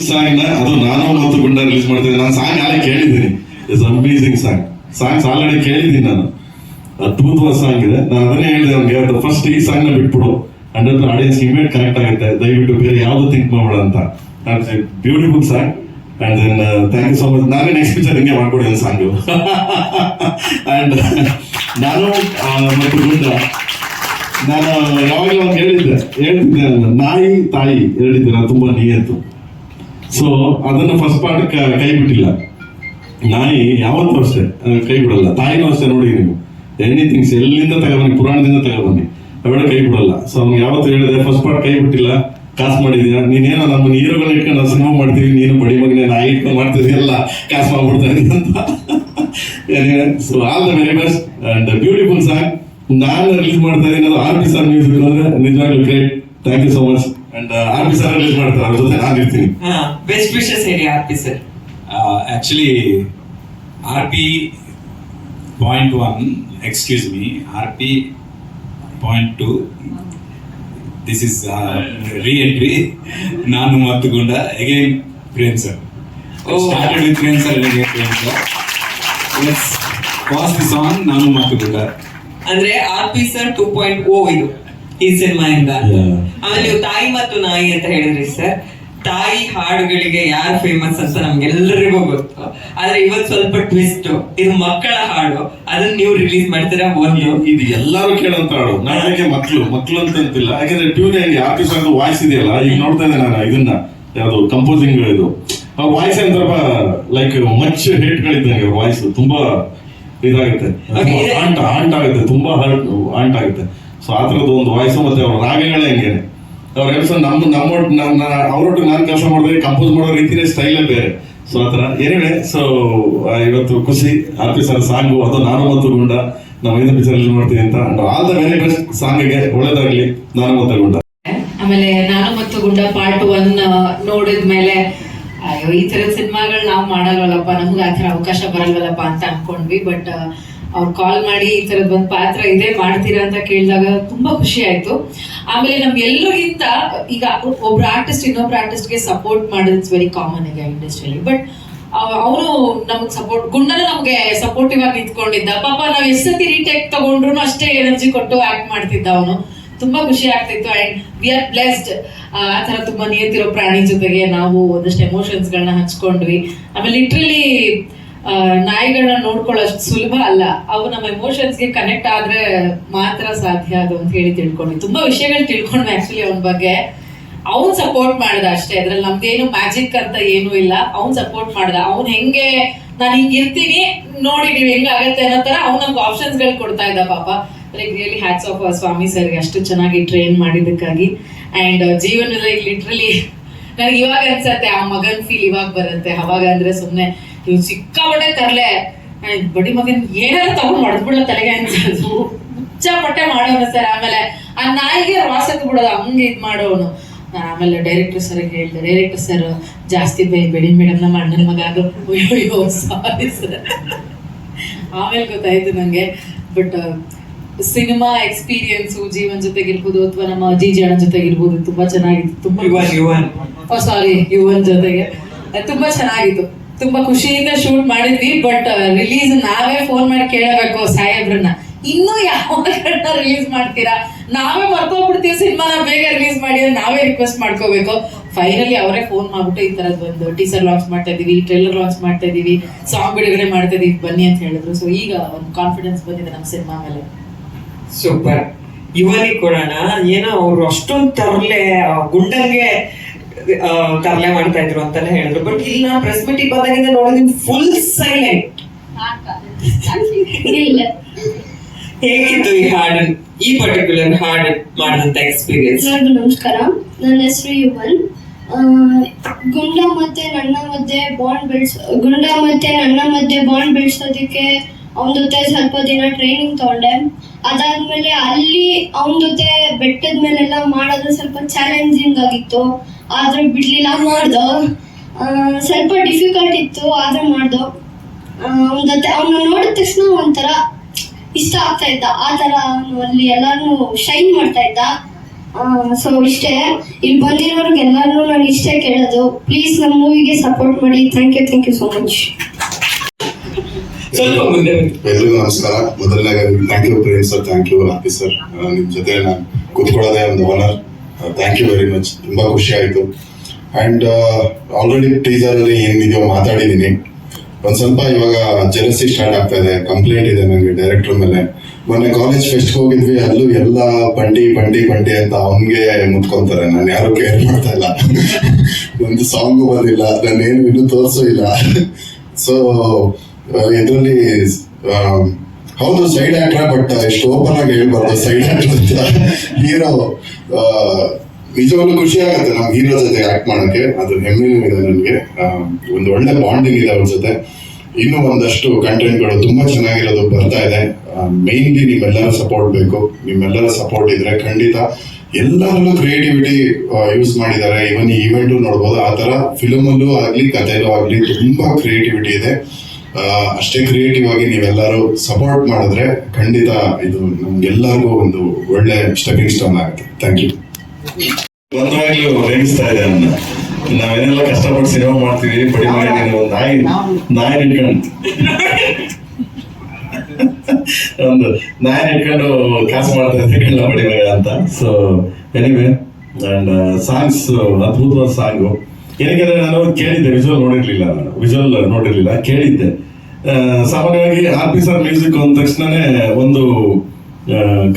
Song ಅದು ನಾನು ಮತ್ತು ಗುಂಡ ರಿಲೀಸ್ ಮಾಡ್ತಿದ್ದೆ. ನಾನು ಸಾಂಗ್ ಎಲ್ಲ ಕೇಳಿದ್ದೀನಿ. It's amazing song. Songs already ಕೇಳಿದ್ದೀನಿ ನಾನು. ಅದ್ಭುತವಾದ ಸಾಂಗ್ ಇದೆ. ನಾನು ಅದನ್ನೇ ಹೇಳಿದೆ ಅವ್ನಿಗೆ ಫಸ್ಟ್ ಈ ಸಾಂಗ್ನ ಬಿಟ್ಬಿಡು. ಹಂಡ್ರೆಡ್ ಆಡಿಯನ್ಸ್ ಇಮೇಟ್ ಕನೆಕ್ಟ್ ಆಗುತ್ತೆ. ದಯವಿಟ್ಟು ಬೇರೆ ಯಾವ್ದು ಥಿಂಕ್ ಮಾಡಬೇಡ ಅಂತ. Beautiful song. And then thank you so much ನಾನೇ ನೆಕ್ಸ್ಟ್ ಪಿಕ್ಚರ್ ಹಿಂಗೆ ಮಾಡ್ಕೊಡಿ ಸಾಂಗು. ಅಂಡ್ ನಾನು ಮತ್ತು ಗುಂಡ. ನಾನು ಯಾವಾಗಲೂ ಅವ್ನು ಹೇಳಿದ್ದೆ. ಹೇಳ್ತಿದ್ದೆ ನಾಯಿ, ತಾಯಿ ಹೇಳಿದ್ದೆ ನಾನು ತುಂಬಾ ನಿಯತ್ತು ಸೊ ಅದನ್ನ ಫಸ್ಟ್ ಪಾರ್ಟ್ ಕೈ ಬಿಟ್ಟಿಲ್ಲ ನಾಯಿ ಯಾವತ್ತೂ ಅಷ್ಟೇ ಕೈ ಬಿಡಲ್ಲ ತಾಯಿನೂ ಅಷ್ಟೇ ನೋಡಿ ನೀವು. ಎನಿಥಿಂಗ್ಸ್ ಎಲ್ಲಿಂದ ತಗೊಬನ್ನಿ ಪುರಾಣದಿಂದ ತಗೊಬನ್ನಿ ಅವೆಲ್ಲ ಕೈ ಬಿಡಲ್ಲ ಸೊ ಅವ್ನು ಯಾವತ್ತು ಹೇಳಿದೆ ಫಸ್ಟ್ ಪಾರ್ಟ್ ಕೈ ಬಿಟ್ಟಿಲ್ಲ ಕಾಸು ಮಾಡಿದ್ಯಾ? ನೀನೇನೋ ನಮ್ಮ ಹೀರೋಗಳನ್ನ ಇಟ್ಕೊಂಡು ಸಿನಿಮಾ ಮಾಡ್ತೀವಿ. ನೀನು ಬಡಿ ಮಗನೇ, ನಾಯಿ ಇಟ್ಕೊಂಡು ಮಾಡ್ತೀವಿ ಎಲ್ಲ ಕಾಸು ಮಾಡ್ಬಿಡ್ತಾ ಅಂತ. So all the very best and beautiful song ನಾನು ರಿಲೀಸ್ ಮಾಡ್ತಾ ಇದ್ದೀನಿ. ಅದು ಆರ್ ಪಿ ಸಾಂಗ್ ಮ್ಯೂಸಿಕ್ ಅಂದ್ರೆ ನಿಜವಾಗ್ಲೂ great thank you so much and R P sir release ಮಾಡ್ತಾರೆ ಅವ್ರ ಜೊತೆ ನಾನು ಇರ್ತೀನಿ ಬೆಸ್ಟ್ ವಿಶಸ್ ಹೇಳಿ R sir Uh, actually, RP point one, excuse me, RP point two. This is uh, re-entry. Naanu Mattu Gunda again Prem sir Oh. started with Prem sir again Prem sir let's pause the song Naanu Mattu Gunda ಅಂದ್ರೆ R P sir two point O ಇದು ಈ cinema ಇಂದ ಆಮೇಲೆ ನೀವು ತಾಯಿ ಮತ್ತು ನಾಯಿ ಅಂತ ಹೇಳಿದ್ರಿ ಸರ್ ತಾಯಿ ಹಾಡುಗಳಿಗೆ ಯಾರು ಫೇಮಸ್ ಅಂತ ನಮ್ಗೆಲ್ಲರಿಗೂ ಗೊತ್ತು. ಆದ್ರೆ ಇವತ್ತು ಸ್ವಲ್ಪ ಟ್ವಿಸ್ಟ್ ಇದು ಮಕ್ಕಳ ಹಾಡು. ಅದನ್ನ ನೀವು ರಿಲೀಸ್ ಮಾಡ್ತೀರಾ? ಒಂದು. ಇದು ಎಲ್ಲಾರು ಕೇಳಂತ ಹಾಡು. ನಾಳೆಗೆ ಮಕ್ಕಳು ಮಕ್ಕಳು ಅಂತ ಅಂತಿಲ್ಲ. ಯಾಕಂದ್ರೆ ಟ್ಯೂನ್ ಆಗಿ ಆಫೀಸ್ ಅದು ವಾಯ್ಸ್ ಇದೆಯಲ್ಲ ಈಗ ನೋಡ್ತಾ ಇದ್ದೆ ನಾನು ಇದನ್ನ. ಯಾವುದು ಕಂಪೋಸಿಂಗ್ ಇದು ಆ ವಾಯ್ಸ್ ಅಂತ ಸ್ವಲ್ಪ ಲೈಕ್ ಮಚ್ ಹೇಟ್ ಗಳಿದ್ದಂಗೆ ವಾಯ್ಸ್ ತುಂಬಾ ಇದಾಗುತ್ತೆ ಆಂಟ್ ಆಂಟ್ ಆಗುತ್ತೆ. ತುಂಬಾ ಹರ್ಟ್ ಆಂಟ್ ಆಗುತ್ತೆ. ಸೊ ಒಂದು ವಾಯ್ಸ್ ಮತ್ತೆ ಅವ್ರ ರಾಗಗಳೇ ಹಂಗೇನೆ ಅವ್ರ ಕೆಲಸ ನಮ್ಮ ನಮ್ಮ ನನ್ನ ನಾನು ಕೆಲಸ ಮಾಡಿದ್ರೆ ಕಂಪೋಸ್ ಮಾಡೋ ರೀತಿನೇ ಸ್ಟೈಲೇ ಬೇರೆ. ಸೊ ಆ ಥರ ಏನಿವೆ ಸೊ ಇವತ್ತು ಖುಷಿ ಆಫೀಸರ್ ಸರ್ ಸಾಂಗು, ಅದು ನಾನು ಮತ್ತು ಗುಂಡ, ನಾವು ಐದು ಪಿಕ್ಚರ್ ರಿಲೀಸ್ ಮಾಡ್ತೀವಿ ಅಂತ. ಆಲ್ ದ ವೆರಿ ಬೆಸ್ಟ್ ಸಾಂಗಿಗೆ, ಒಳ್ಳೇದಾಗ್ಲಿ, ನಾನು ಮತ್ತು ಗುಂಡ. ಆಮೇಲೆ ನಾನು ಮತ್ತು ಗುಂಡ ಪಾರ್ಟ್ ಒನ್ ನೋಡಿದ್ಮೇಲೆ, ಅಯ್ಯೋ, ಈ ತರದ ಸಿನಿಮಾಗಳು ನಾವು ಮಾಡಲ್ವಲ್ಲಪ್ಪ, ನಮ್ಗೆ ಆ ಥರ ಅವಕಾಶ ಬರಲ್ವಲ್ಲಪ್ಪ ಅಂತ ಅನ್ಕೊಂಡ್ವಿ. ಬಟ್ ಅವ್ರು ಕಾಲ್ ಮಾಡಿ ಈ ತರದ್ ಒಂದು ಪಾತ್ರ ಇದೆ ಮಾಡ್ತೀರಾ ಅಂತ ಕೇಳಿದಾಗ ತುಂಬಾ ಖುಷಿ ಆಯ್ತು. ಆಮೇಲೆ ನಮ್ಗೆಲ್ಲರಿಗಿಂತ ಈಗ ಒಬ್ರು ಆರ್ಟಿಸ್ಟ್ ಇನ್ನೊಬ್ರು ಆರ್ಟಿಸ್ಟ್ಗೆ ಸಪೋರ್ಟ್ ಮಾಡೋದು ಇಟ್ಸ್ ವೆರಿ ಕಾಮನ್ ಈಗ ಇಂಡಸ್ಟ್ರಿಯಲ್ಲಿ ಬಟ್ ಅವನು ನಮಗ್ ಸಪೋರ್ಟ್ ಗುಂಡನ ನಮ್ಗೆ ಸಪೋರ್ಟಿವ್ ಆಗಿ ನಿಂತ್ಕೊಂಡಿದ್ದ. ಪಾಪ ನಾವ್ ಎಷ್ಟು ಸತಿ ರೀಟೇಕ್ ತಗೊಂಡ್ರು ಅಷ್ಟೇ ಎನರ್ಜಿ ಕೊಟ್ಟು ಆಕ್ಟ್ ಮಾಡ್ತಿದ್ದ ಅವನು. ತುಂಬಾ ಖುಷಿ ಆಗ್ತಿತ್ತು ಅಂಡ್ ವಿ ಆರ್ ಬ್ಲೆಸ್ಡ್ ಆ ತರ ತುಂಬಾ ನಿಯತಿರೋ ಪ್ರಾಣಿ ಜೊತೆಗೆ ನಾವು ಒಂದಷ್ಟು ಎಮೋಷನ್ಸ್ ಗಳನ್ನ ಹಂಚ್ಕೊಂಡ್ವಿ. ಆಮೇಲೆ ಲಿಟ್ರಲಿ ನಾಯಿಗಳನ್ನ ನೋಡ್ಕೊಳ್ಳೋಷ್ಟು ಸುಲಭ ಅಲ್ಲ. ಅವು ನಮ್ಮ ಎಮೋಷನ್ಸ್ಗೆ ಕನೆಕ್ಟ್ ಆದ್ರೆ ಮಾತ್ರ ಸಾಧ್ಯ ಅದು ಅಂತ ಹೇಳಿ ತಿಳ್ಕೊಂಡ್ವಿ. ತುಂಬಾ ವಿಷಯಗಳು ತಿಳ್ಕೊಂಡ್ವಿ ಆಕ್ಚುಲಿ ಅವನ ಬಗ್ಗೆ. ಅವ್ನ್ ಸಪೋರ್ಟ್ ಮಾಡ್ದ ಅಷ್ಟೇ. ಅದ್ರಲ್ಲಿ ನಮ್ದೇನು ಮ್ಯಾಜಿಕ್ ಅಂತ ಏನು ಇಲ್ಲ. ಅವ್ನ್ ಸಪೋರ್ಟ್ ಮಾಡ್ದ. ಅವ್ನ್ ಹೆಂಗೆ, ನಾನು ಹಿಂಗ್ ಇರ್ತೀನಿ, ನೋಡಿ ನೀವ್ ಹೆಂಗ್ ಆಗತ್ತೆ ಅನ್ನೋ ತರ ಅವ್ನ್ ನಮ್ಗೆ ಆಪ್ಷನ್ಸ್ಗಳು ಕೊಡ್ತಾ ಇದ್ದ ಪಾಪ. Like really hats off Swamy ಸರ್ಗೆ ಅಷ್ಟು ಚೆನ್ನಾಗಿ ಟ್ರೈನ್ ಮಾಡಿದ್ದಕ್ಕಾಗಿ. ಅಂಡ್ ಜೀವನದಲ್ಲಿ ಲಿಟ್ರಲಿ ನನಗೆ ಇವಾಗ ಅನ್ಸತ್ತೆ, ಆ ಮಗನ್ ಫೀಲ್ ಇವಾಗ ಬರುತ್ತೆ. ಅವಾಗ ಅಂದ್ರೆ ಸುಮ್ನೆ ಇವ್ ಸಿಕ್ಕಾಪಟ್ಟೆ ತರ್ಲೆ. ಬಡಿ ಮಗನ್ ಏನಾರ ತಗೊಂಡು ಹೊಡೆದ್ಬಿಡೋ ತಲೆಗೆ ಅನ್ಸೋದು ಹುಚ್ಚಾಪಟ್ಟೆ ಮಾಡೋನು ಸರ್ ಆಮೇಲೆ. ಆ ನಾಯಿಗೆ ವಾಸಕ್ ಬಿಡೋದು ಹಂಗೆ ಇದು ಮಾಡೋನು. ಆಮೇಲೆ ಡೈರೆಕ್ಟರ್ ಸರ್ ಹೇಳಿದೆ ಡೈರೆಕ್ಟರ್ ಸರ್ ಜಾಸ್ತಿ ಬೇಡಿ ಮೇಡಮ್ ನಮ್ಮ ಅಣ್ಣನ ಮಗ ಅದು ಅಯ್ಯೋ ಸಾರಿ ಸರ್ ಆಮೇಲೆ ಗೊತ್ತಾಯ್ತು ನನಗೆ ಬಟ್ ಸಿನಿಮಾ ಎಕ್ಸ್ಪೀರಿಯನ್ಸು ಜೀವನ್ ಜೊತೆಗಿರ್ಬೋದು ಅಥವಾ ನಮ್ಮ ಅಜ್ಜಿ ಜನ ಜೊತೆಗಿರ್ಬೋದು ತುಂಬಾ ಚೆನ್ನಾಗಿತ್ತು. ತುಂಬಾ ಸಾರಿ ಯುವನ್. ಜೊತೆಗೆ. ತುಂಬಾ ಚೆನ್ನಾಗಿತ್ತು. ತುಂಬಾ ಖುಷಿಯಿಂದ ಶೂಟ್ ಮಾಡಿದ್ವಿ ಬಟ್ ರಿಲೀಸ್ ನಾವೇ ಫೋನ್ ಮಾಡಿ ಕೇಳಬೇಕು ಸಾಹೇಬ್ರನ್ನ. ಇನ್ನೂ ಯಾವಾಗ ರಿಲೀಸ್ ಮಾಡ್ತೀರಾ? ನಾವೇ ಮರ್ಕೋಬಿಡ್ತೀವಿ ಸಿನಿಮಾನ ಬೇಗ ರಿಲೀಸ್ ಮಾಡಿ ನಾವೇ ರಿಕ್ವೆಸ್ಟ್ ಮಾಡ್ಕೋಬೇಕು. ಫೈನಲಿ ಅವರೇ ಫೋನ್ ಮಾಡ್ಬಿಟ್ಟು ಈ ತರದ್ ಒಂದು ಟೀಸರ್ ಲಾಂಚ್ ಮಾಡ್ತಾ ಇದೀವಿ ಟ್ರೈಲರ್ ಲಾಂಚ್ ಮಾಡ್ತಾ ಇದೀವಿ ಸಾಂಗ್ ಬಿಡುಗಡೆ ಮಾಡ್ತಾ ಇದೀವಿ, ಬನ್ನಿ ಅಂತ ಹೇಳಿದ್ರು. ಸೊ ಈಗ ಒಂದು ಕಾನ್ಫಿಡೆನ್ಸ್ ಬಂದಿದೆ ನಮ್ಮ ಸಿನಿಮಾ ಮೇಲೆ. ಸೂಪರ್ ಇವರಿಗೆ ಕೊಡೋಣ, ಏನೋ ಅವ್ರು ಅಷ್ಟೊಂದು ತರಲೆ ಗುಂಡಂಗೆ ತರ್ಲೆ ಮಾಡ್ತಾ ಇದ್ರು ಅಂತಾನೆ ಹೇಳಿದ್ರು. ಬಟ್ ಇಲ್ಲಿ ಪ್ರೆಸ್ ಮೀಟಿಗೆ ಬಂದಾಗಿಂದ ನೋಡಿದ್ರೆ ಫುಲ್ ಸೈಲೆಂಟ್ ಹೇಗಿತ್ತು ಈ ಹಾಡು, ಈ ಪರ್ಟಿಕ್ಯುಲರ್ ಹಾಡು ಮಾಡಿದಂತ ಎಕ್ಸ್ಪೀರಿಯನ್ಸ್ ನಮಸ್ಕಾರ. ನನ್ನ ಹೆಸರು ಯುವನ್. ಗುಂಡ ಮತ್ತೆ ನನ್ನ ಮಧ್ಯೆ ಬಾಂಡ್ ಬೆಳ್ಸ, ಗುಂಡ ಮತ್ತೆ ನನ್ನ ಮಧ್ಯೆ ಬಾಂಡ್ ಬೆಳೆಸೋದಕ್ಕೆ ಅವನ ಜೊತೆ ಸ್ವಲ್ಪ ದಿನ ಟ್ರೈನಿಂಗ್ ತಗೊಂಡೆ. ಅದಾದ್ಮೇಲೆ ಅಲ್ಲಿ ಅವನ ಜೊತೆ ಬೆಟ್ಟದ ಮೇಲೆಲ್ಲ ಮಾಡೋದು ಸ್ವಲ್ಪ ಚಾಲೆಂಜಿಂಗ್ ಆಗಿತ್ತು. ಆದ್ರೆ ಬಿಡ್ಲಿಲ್ಲ ಮಾಡ್ದೋ. ಸ್ವಲ್ಪ ಡಿಫಿಕಲ್ಟ್ ಇತ್ತು ಆದ್ರೆ ಮಾಡ್ದೋ. ಒಂದ್ ಅವ್ನ ನೋಡಿದ ತಕ್ಷಣ ಒಂಥರ ಇಷ್ಟ ಆಗ್ತಾ ಇದ್ದ. ಆ ಥರ ಅವನು ಅಲ್ಲಿ ಎಲ್ಲಾನು ಶೈನ್ ಮಾಡ್ತಾ ಇದ್ದ. ಸೊ ಇಷ್ಟೇ. ಇಲ್ಲಿ ಬಂದಿರೋರ್ಗೆಲ್ಲರೂ ನಾನು ಇಷ್ಟೇ ಕೇಳೋದು. ಪ್ಲೀಸ್ ನಮ್ಮ ಮೂವಿಗೆ ಸಪೋರ್ಟ್ ಮಾಡಿ. Thank you thank you so much. ಎಲ್ರಿಗೂ ನಮಸ್ಕಾರ. ಮೊದಲನೇ thank you Prem sir thank you Aarti sir ನಿಮ್ಮ ಜೊತೆ ನಾನು ಕೂತ್ಕೊಳ್ಳೋದೇ ಒಂದು honour thank you very much ತುಂಬಾ ಖುಷಿ ಆಯ್ತು. ಅಂಡ್ ಆಲ್ರೆಡಿ ಟೀಸರ್ ಅಲ್ಲಿ ಏನಿದೆಯೋ ಮಾತಾಡಿದ್ದೀನಿ. ಒಂದು ಸ್ವಲ್ಪ ಇವಾಗ ಜಲಸಿ ಸ್ಟಾರ್ಟ್ ಆಗ್ತಾ ಇದೆ. ಕಂಪ್ಲೇಂಟ್ ಇದೆ ನನಗೆ ಡೈರೆಕ್ಟರ್ ಮೇಲೆ ಮೊನ್ನೆ ಕಾಲೇಜ್ ಫೆಸ್ಟ್ ಹೋಗಿದ್ವಿ. ಅಲ್ಲೂ ಎಲ್ಲ ಬಂಡಿ ಬಂಡಿ ಬಂಡಿ ಅಂತ ಅವನ್ಗೆ ಮುತ್ಕೊಂತಾರೆ. ನಾನು ಯಾರು ಕೇರ್ ಮಾಡ್ತಾ ಇಲ್ಲ. ಒಂದು ಸಾಂಗು ಬಂದಿಲ್ಲ. ನಾನು ಏನು ಇನ್ನೂ ತೋರಿಸೂ ಇಲ್ಲ. ಸೊ ಇದರಲ್ಲಿ ಹೌದು ಸೈಡ್ ಆಕ್ಟರ್ ಬಟ್ ಎಷ್ಟು ಓಪನ್ ಆಗಿ ಹೇಳ್ಬಾರ್ದು ಸೈಡ್ ಆಕ್ಟರ್ ಅಂತ. ಹೀರೋ ನಿಜವಾಗ್ಲೂ ಖುಷಿ ಆಗುತ್ತೆ ನಮ್ ಹೀರೋ ಜೊತೆ ಆಕ್ಟ್ ಮಾಡಕ್ಕೆ. ಅದು ಹೆಮ್ಮೆನೂ ಇದೆ ನನಗೆ. ಒಂದು ಒಳ್ಳೆ ಬಾಂಡಿಂಗ್ ಇದೆ ಅವ್ರ ಜೊತೆ. ಇನ್ನೂ ಒಂದಷ್ಟು ಕಂಟೆಂಟ್ಗಳು ತುಂಬಾ ಚೆನ್ನಾಗಿರೋದು ಬರ್ತಾ ಇದೆ. ಮೇನ್ಲಿ ನಿಮ್ಮೆಲ್ಲರ ಸಪೋರ್ಟ್ ಬೇಕು. ನಿಮ್ಮೆಲ್ಲರ ಸಪೋರ್ಟ್ ಇದ್ರೆ ಖಂಡಿತ ಎಲ್ಲರಲ್ಲೂ ಕ್ರಿಯೇಟಿವಿಟಿ ಯೂಸ್ ಮಾಡಿದ್ದಾರೆ. ಇವನ್ ಈವೆಂಟು ನೋಡ್ಬೋದು, ಆ ತರ ಫಿಲಮಲ್ಲೂ ಆಗಲಿ ಕಥೆಲೂ ಆಗ್ಲಿ, ತುಂಬಾ ಕ್ರಿಯೇಟಿವಿಟಿ ಇದೆ. ಅಷ್ಟೇ ಕ್ರಿಯೇಟಿವ್ ಆಗಿ ನೀವೆಲ್ಲರೂ ಸಪೋರ್ಟ್ ಮಾಡಿದ್ರೆ ಖಂಡಿತ ಇದು ನಮ್ಗೆಲ್ಲರಿಗೂ ಒಂದು ಒಳ್ಳೆ ಸ್ಟೆಪಿಂಗ್ ಸ್ಟೋನ್ ಆಗುತ್ತೆ. ಥ್ಯಾಂಕ್ ಯು ಬಂದವಾಗ್ಲೂ ರೇಗಿಸ್ತಾ ಇದೆ ಅನ್ನ ನಾವೇನೆಲ್ಲ ಕಷ್ಟಪಟ್ಟು ಸಿನಿಮಾ ಮಾಡ್ತೀವಿ ಬಡಿ ಮಾಡಿ ಒಂದು ನಾಯಿ ನಾಯಿ ಇಟ್ಕೊಂಡು ಒಂದು ನಾಯಿ ಇಟ್ಕೊಂಡು ಕಾಸು ಮಾಡ್ತಾ ಇದ್ದೀವಿ ಬಡಿ ಅಂತ. ಸೊ ಎನಿವೆ ಅಂಡ್ ಸಾಂಗ್ಸ್ ಅದ್ಭುತವಾದ ಸಾಂಗು ಏನಕ್ಕೆ ನಾನು ಕೇಳಿದ್ದೆ ವಿಜುವಲ್ ನೋಡಿರ್ಲಿಲ್ಲ ನಾನು. ವಿಜುವಲ್ ನೋಡಿರ್ಲಿಲ್ಲ ಕೇಳಿದ್ದೆ. ಸಾಮಾನ್ಯವಾಗಿ ಆರ್ ಪಿ ಸರ್ ಮ್ಯೂಸಿಕ್ ಅಂದ ತಕ್ಷಣನೇ ಒಂದು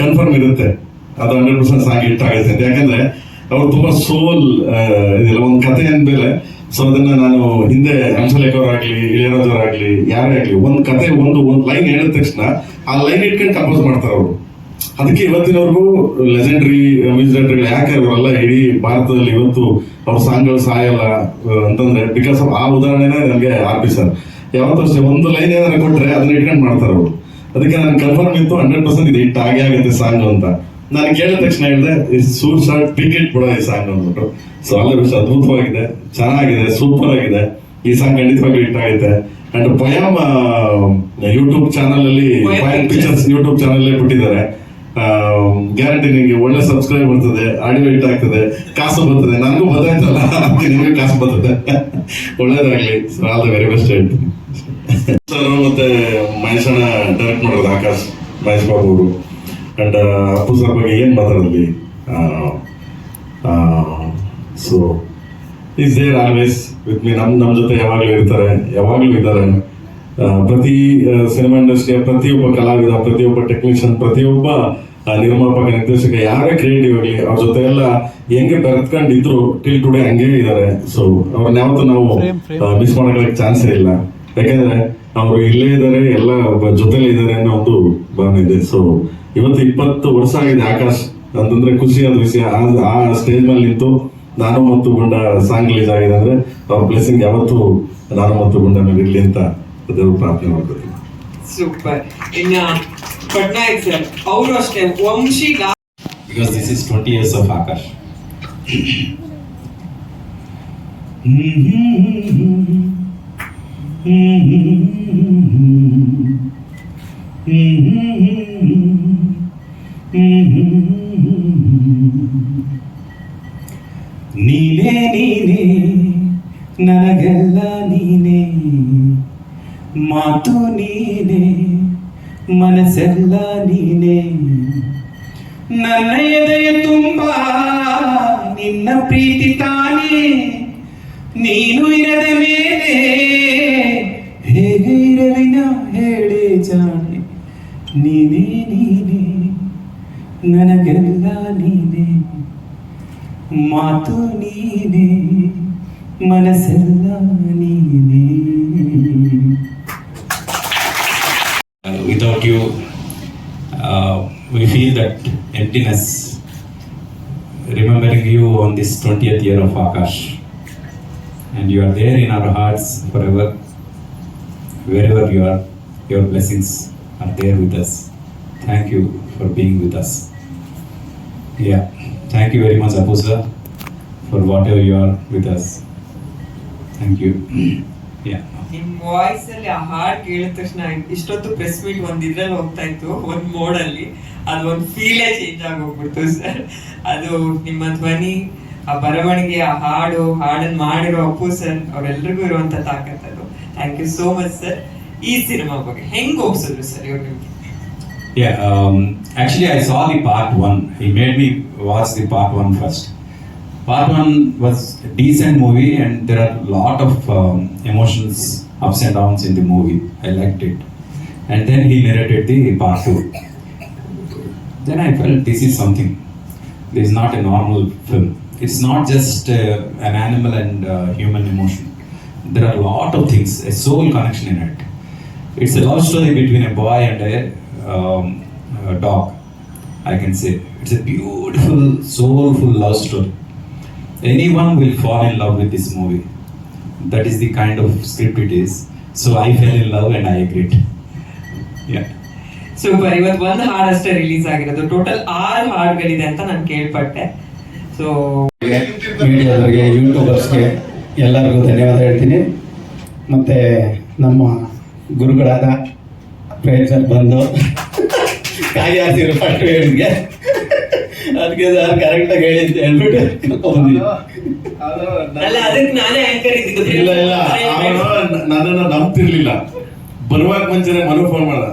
ಕನ್ಫರ್ಮ್ ಇರುತ್ತೆ. ಅದು ಹಂಡ್ರೆಡ್ ಪರ್ಸೆಂಟ್ ಸಾಂಗ್ ಹಿಟ್ ಆಗುತ್ತೆ ಅಂತ. ಯಾಕಂದ್ರೆ ಅವ್ರು ತುಂಬಾ ಸೋಲ್ ಇದಿಲ್ಲ. ಒಂದು ಕಥೆ ಅಂದ್ಮೇಲೆ, ಸೊ ಅದನ್ನ ನಾನು ಹಿಂದೆ ಹಂಸಲೇಖವ್ರ ಆಗ್ಲಿ ಇಳಿಯರಾಜವ್ರ ಆಗ್ಲಿ ಯಾರೇ ಆಗ್ಲಿ, ಒಂದು ಕತೆ, ಒಂದು ಒಂದು ಲೈನ್ ಹೇಳಿದ ತಕ್ಷಣ ಆ ಲೈನ್ ಇಟ್ಕೊಂಡು ಕಂಪೋಸ್ ಮಾಡ್ತಾರೆ ಅವರು. ಅದಕ್ಕೆ ಇವತ್ತಿನವರೆಗೂ ಲೆಜೆಂಡ್ರಿ ಮ್ಯೂಸಿಕ್ ಯಾಕೆ ಅವರೆಲ್ಲ ಇಡೀ ಭಾರತದಲ್ಲಿ ಇವತ್ತು ಅವ್ರ ಸಾಂಗ್ಗಳು ಸಾಯಲ್ಲ, ಅಂತಂದ್ರೆ ಬಿಕಾಸ್ ಆ ಉದಾಹರಣೆನೇ ನನಗೆ ಆರ್ ಯಾವತ್ತೂ ಅಷ್ಟೇ ಒಂದು ಲೈನ್ ಏನಾದ್ರು ಕೊಟ್ರೆ ಅದನ್ನ ಇಟ್ಕೊಂಡು ಮಾಡ್ತಾರೆ ಅವರು. ಅದಕ್ಕೆ ನಾನು ಕನ್ಫರ್ಮ್ ಇತ್ತು ಹಂಡ್ರೆಡ್ ಪರ್ಸೆಂಟ್ ಇದು ಹಿಟ್ ಆಗೇ ಆಗುತ್ತೆ ಸಾಂಗ್ ಅಂತ. ನಾನು ಕೇಳಿದ ತಕ್ಷಣ ಹೇಳಿದೆ ಸೂರ್ ಶಾರ್ಟ್ ಟಿಕೆಟ್ ಕೂಡ ಈ ಸಾಂಗ್ ಅಂದ್ಬಿಟ್ಟು ಸೊ ಅಲ್ಲ ವಿಷಯ ಅದ್ಭುತವಾಗಿದೆ ಚೆನ್ನಾಗಿದೆ ಸೂಪರ್ ಆಗಿದೆ. ಈ ಸಾಂಗ್ ಖಂಡಿತವಾಗಿ ಹಿಟ್ ಆಗುತ್ತೆ ಅಂಡ್ ಪಯಾಮ್ ಯೂಟ್ಯೂಬ್ ಚಾನಲ್ ಅಲ್ಲಿ Pictures. ಪಿಕ್ಚರ್ಸ್ ಯೂಟ್ಯೂಬ್ ಚಾನಲ್ ಬಿಟ್ಟಿದ್ದಾರೆ. ಗ್ಯಾರಂಟಿ ನಿಮಗೆ ಒಳ್ಳೆ ಸಬ್ಸ್ಕ್ರೈಬ್ ಬರ್ತದೆ ಆಡಿಯೋ ಹಿಟ್ ಆಗ್ತದೆ ಕಾಸು ಬರ್ತದೆ. ನನಗೂ ಬದಾಯ್ತಲ್ಲ ನಿಮಗೆ ಕಾಸು ಬರ್ತದೆ. ಒಳ್ಳೇದಾಗ್ಲಿ. ಆಲ್ ದ ವೆರಿ ಬೆಸ್ಟ್ ಹೇಳ್ತೀನಿ. ಸರ್ ಮತ್ತೆ ಮಹೇಶನ ಡೈರೆಕ್ಟ್ ಮಾಡೋದು ಆಕಾಶ್ ಮಹೇಶ್ ಬಾಬು ಅವರು. ಅಂಡ್ ಅಪ್ಪು ಸರ್ ಬಗ್ಗೆ ಏನ್ ಮಾತಾಡಲಿ so is there always with me ನಮ್ ನಮ್ಮ ಜೊತೆ ಯಾವಾಗಲೂ ಇರ್ತಾರೆ ಯಾವಾಗಲೂ ಇದ್ದಾರೆ. ಪ್ರತಿ ಸಿನಿಮಾ ಇಂಡಸ್ಟ್ರಿಯ ಪ್ರತಿಯೊಬ್ಬ ಕಲಾವಿದ ಪ್ರತಿಯೊಬ್ಬ ಟೆಕ್ನಿಷಿಯನ್ ಪ್ರತಿಯೊಬ್ಬ ನಿರ್ಮಾಪಕ ನಿರ್ದೇಶಕ ಯಾರೇ ಕ್ರಿಯೇಟಿವ್ ಆಗಲಿ ಅವ್ರ ಜೊತೆ ಎಲ್ಲ ಹೆಂಗೆ ಬೆರೆತ್ಕೊಂಡಿದ್ರು ಟಿಲ್ ಟುಡೇ ಹಂಗೆ ಇದ್ದಾರೆ. ಸೊ ಅವ್ರನ್ನ ಯಾವತ್ತೂ ನಾವು ಮಿಸ್ ಮಾಡೋಕ್ಕೆ ಚಾನ್ಸೇ ಇಲ್ಲ ಯಾಕಂದ್ರೆ ಅವರು ಇಲ್ಲೇ ಇದ್ದಾರೆ ಎಲ್ಲ ಒಬ್ಬ ಜೊತೆಲೇ ಇದ್ದಾರೆ ಅನ್ನೋ ಒಂದು ಭಾವನೆ ಇದೆ. ಸೊ ಇವತ್ತು ಇಪ್ಪತ್ತು ವರ್ಷ ಆಗಿದೆ ಆಕಾಶ್ ಅಂತಂದ್ರೆ ಖುಷಿಯಾದ ವಿಷಯ. ಆ- ಸ್ಟೇಜ್ ಮೇಲೆ ನಿಂತು ನಾನು ಮತ್ತು ಗುಂಡ ಸಾಂಗ್ ರಿಲೀಸ್ ಆಗಿದೆ ಅಂದ್ರೆ ಅವ್ರ ಬ್ಲೆಸ್ಸಿಂಗ್ ಯಾವತ್ತೂ ನಾನು ಮತ್ತು ಗುಂಡ ಮೇಲೆ ಇರ್ಲಿ ಅಂತ ದೇವ್ರ ಪ್ರಾರ್ಥನೆ ಮಾಡ್ತೀನಿ ಸೂಪರ್ ಇನ್ನ ಪಟ್ನಾಯಕ್ ಸರ್ ಅವರು ಅಷ್ಟೇ Vamshi because this is 20 years of Akash. ನೀನೇ ನೀನೇ, ನನಗೆಲ್ಲ ನೀನೇ. ಮಾತು ನೀನೇ, ಮನಸ್ಸೆಲ್ಲ ನೀನೇ. ನನ್ನ ಎದೆಯ ತುಂಬ, ನಿನ್ನ ಪ್ರೀತಿ ತಾನೇ. ನೀನು ಜಾಣೆ ನೀನೇ ನೀನೇ ನನಗೆಲ್ಲ ನೀನೇ ಮಾತು ನೀನೇ ಮನಸ್ಸೆಲ್ಲ ನೀನೇ Uh, without you, uh, we feel that emptiness. Remembering you on this 20th year of Akash, and you are there in our hearts forever. Wherever you are, Your blessings are there with us. Thank you for being with us. Yeah, thank you very much, Apusa, for whatever you are with us. Thank you. Yeah. ನಿಮ್ voice ಅಲ್ಲಿ ಆ ಹಾಡ್ ಕೇಳಿದ ತಕ್ಷಣ ಇಷ್ಟೊತ್ತು press meet ಒಂದ್ ಇದ್ರಲ್ಲಿ ಹೋಗ್ತಾ ಇತ್ತು ಒಂದ್ ಮೋಡ್ ಅಲ್ಲಿ ಅದೊಂದು ಫೀಲೇ ಚೇಂಜ್ ಆಗೋಗ್ಬಿಡ್ತು ಸರ್ ಅದು ನಿಮ್ಮ ಧ್ವನಿ ಆ ಬರವಣಿಗೆ ಆ ಹಾಡು ಹಾಡನ್ನ ಮಾಡಿರೋ ಅಪ್ಪು ಸರ್ ಅವರೆಲ್ಲರಿಗೂ ಇರುವಂತ ತಾಕತ್ ಅದು thank you so much sir ಈ ಸಿನಿಮಾ ಬಗ್ಗೆ ಹೆಂಗ್ ಒಪ್ಸಿದ್ರು ಸರ್ ಇವ್ರು ನಿಮ್ಗೆ Yeah, um, actually, I saw the part one. He made me watch the part one first. Part one was a decent movie, and there are a lot of um, emotions, ups and downs in the movie. I liked it, and then he narrated the part two. Then I felt this is something. This is not a normal film. It's not just uh, an animal and uh, human emotion. There are a lot of things, a soul connection in it. It's a love story between a boy and a, um, a dog. I can say it's a beautiful, soulful love story. Anyone will fall in love with this movie. That is the kind of script it is. So I fell in love and I agreed. Yeah. Super ಇವತ್ತು ಒಂದು ಹಾಡಷ್ಟೇ release ಆಗಿರೋದು total ಆರು ಹಾಡುಗಳಿದೆ ಅಂತ ನಾನು ಕೇಳ್ಪಟ್ಟೆ so ಮೀಡಿಯಾದವರಿಗೆ ಯೂಟ್ಯೂಬರ್ಸ್ಗೆ ಎಲ್ಲರಿಗೂ ಧನ್ಯವಾದ ಹೇಳ್ತೀನಿ ಮತ್ತು ನಮ್ಮ ಗುರುಗಳಾದ ಪ್ರೇಮ್ ಸರ್ ಬಂದು ಕಾಯಿ ಹಾಸಿದ್ರು ಪಟ್ಟು ಹೇಳಿದ್ಗೆ. ಅದಕ್ಕೆ ಸರ್ ಕರೆಕ್ಟಾಗಿ ಹೇಳಿದ್ದೆ ಹೇಳ್ಬಿಟ್ಟು ಕರ್ಕೊಂಡ್ಬಂದಿದ್ದು. ಅಲ್ಲ ಅದಕ್ಕೆ ನಾನೇ ಆಂಕರ್ ಇದ್ದಿದ್ದು ಇಲ್ಲ ಇಲ್ಲ. ಅವನು ನನ್ನನ್ನು ನಂಬ್ತಿರ್ಲಿಲ್ಲ. ಬರುವಾಗ ಮುಂಚೆನೆ ಮನು ಫೋನ್ ಮಾಡ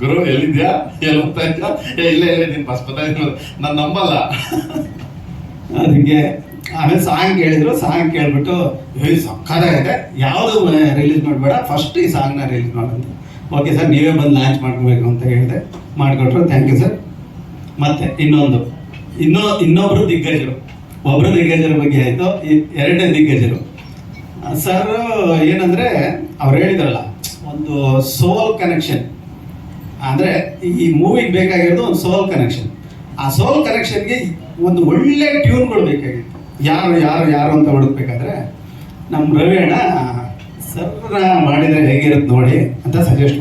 ಗುರು ಎಲ್ಲಿದ್ಯಾ? ಎಲ್ಲಿ ಹೋಗ್ತಾ ಇದ್ಯಾ? ಏ ಇಲ್ಲ ಇಲ್ಲ ನೀನ್ ಇದ್ರು ನಾನು ನಂಬಲ್ಲ. ಅದಕ್ಕೆ ಆಮೇಲೆ ಸಾಂಗ್ ಕೇಳಿದ್ರು, ಸಾಂಗ್ ಕೇಳ್ಬಿಟ್ಟು ಏ ಆಗಿದೆ ಯಾವುದು ರಿಲೀಸ್ ಮಾಡಬೇಡ ಫಸ್ಟ್ ಈ ಸಾಂಗ್ನ ರಿಲೀಸ್ ಮಾಡಂತ ಓಕೆ ಸರ್ ನೀವೇ ಬಂದು ಲಾಂಚ್ ಮಾಡ್ಕೋಬೇಕು ಅಂತ ಹೇಳಿದೆ. ಮಾಡಿಕೊಟ್ರು. ಥ್ಯಾಂಕ್ ಯು ಸರ್ ಮತ್ತೆ ಇನ್ನೊಂದು. ಇನ್ನೂ, ಇನ್ನೊಬ್ರು ದಿಗ್ಗಜರು. ಒಬ್ರು ದಿಗ್ಗಜರ ಬಗ್ಗೆ ಆಯಿತು. ಎರಡನೇ ದಿಗ್ಗಜರು. ಸರ್ ಏನಂದ್ರೆ, ಅವ್ರು ಹೇಳಿದ್ರಲ್ಲ, ಒಂದು ಸೋಲ್ ಕನೆಕ್ಷನ್ ಅಂದ್ರೆ, ಈ ಮೂವಿಗೆ ಬೇಕಾಗಿರೋದು ಒಂದು ಸೋಲ್ ಕನೆಕ್ಷನ್ ಆ ಸೋಲ್ ಕನೆಕ್ಷನ್ಗೆ ಒಂದು ಒಳ್ಳೆ ಟ್ಯೂನ್ಗಳು ಬೇಕಾಗಿತ್ತು. ಯಾರು ಯಾರು ಯಾರು ಅಂತ ಹುಡುಕ್ಬೇಕಾದ್ರೆ ನಮ್ಮ ರವಿ ಅಣ್ಣ ಸರ್ ಮಾಡಿದ್ರೆ ಹೇಗಿರುತ್ತೆ ನೋಡಿ ಅಂತ ಸಜೆಸ್ಟ್